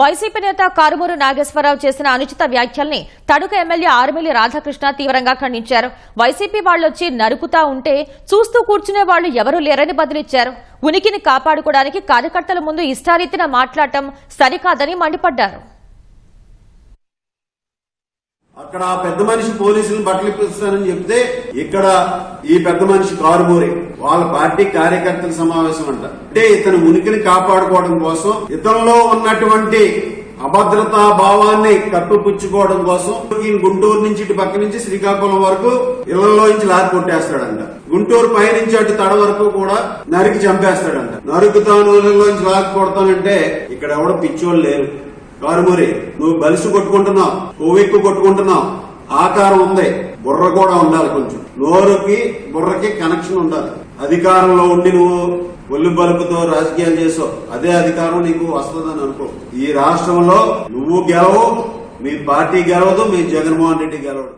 YCP నేత కారుమూరు నాగేశ్వరరావు చేసిన అనుచిత వ్యాఖ్యల్ని తడుక ఎమ్మెల్యే ఆర్మిలి రాధాకృష్ణ తీవ్రంగా ఖండించారు. వైసీపీ వాళ్ళొచ్చి నరుకుతా ఉంటే చూస్తూ కూర్చునే వాళ్ళు ఎవరూ లేరని బదిలిచ్చారు. ఉనికిని కాపాడుకోవడానికి కార్యకర్తల ముందు ఇష్టారీతిన మాట్లాడటం సరికాదని మండిపడ్డారు. అక్కడ ఆ పెద్ద మనిషి పోలీసులు బట్టలు ఇప్పిస్తానని చెప్తే ఇక్కడ ఈ పెద్ద మనిషి కారుమూరి. వాళ్ళ పార్టీ కార్యకర్తల సమావేశం అంట. అంటే ఇతని ఉనికిని కాపాడుకోవడం కోసం ఇతనిలో ఉన్నటువంటి అభద్రతా భావాన్ని కప్పిపుచ్చుకోవడం కోసం ఈయన గుంటూరు నుంచి ఇటు పక్క నుంచి శ్రీకాకుళం వరకు ఇళ్ళలో నుంచి లారి కొట్టేస్తాడంట. గుంటూరు పై నుంచి అటు తడ వరకు కూడా నరికి చంపేస్తాడంట. నరుకుతాను ఇళ్ళలోంచి లాగి కొడతానంటే ఇక్కడ ఎవడో పిచ్చోళ్ళు లేరు. కారుమూరి నువ్వు బలిసి కొట్టుకుంటున్నావు కొవ్వెక్కు కొట్టుకుంటున్నావు. ఆకారం ఉంది బుర్ర కూడా ఉండాలి కొంచెం. నోరుకి బుర్రకి కనెక్షన్ ఉండాలి. అధికారంలో ఉండి నువ్వు ఒళ్ళు బలుపుతో రాజకీయాలు చేసావు అదే అధికారం నీకు వస్తుందని అనుకో. ఈ రాష్ట్రంలో నువ్వు గెలవు మీ పార్టీ గెలవదు మీ జగన్మోహన్ రెడ్డి గెలవడు.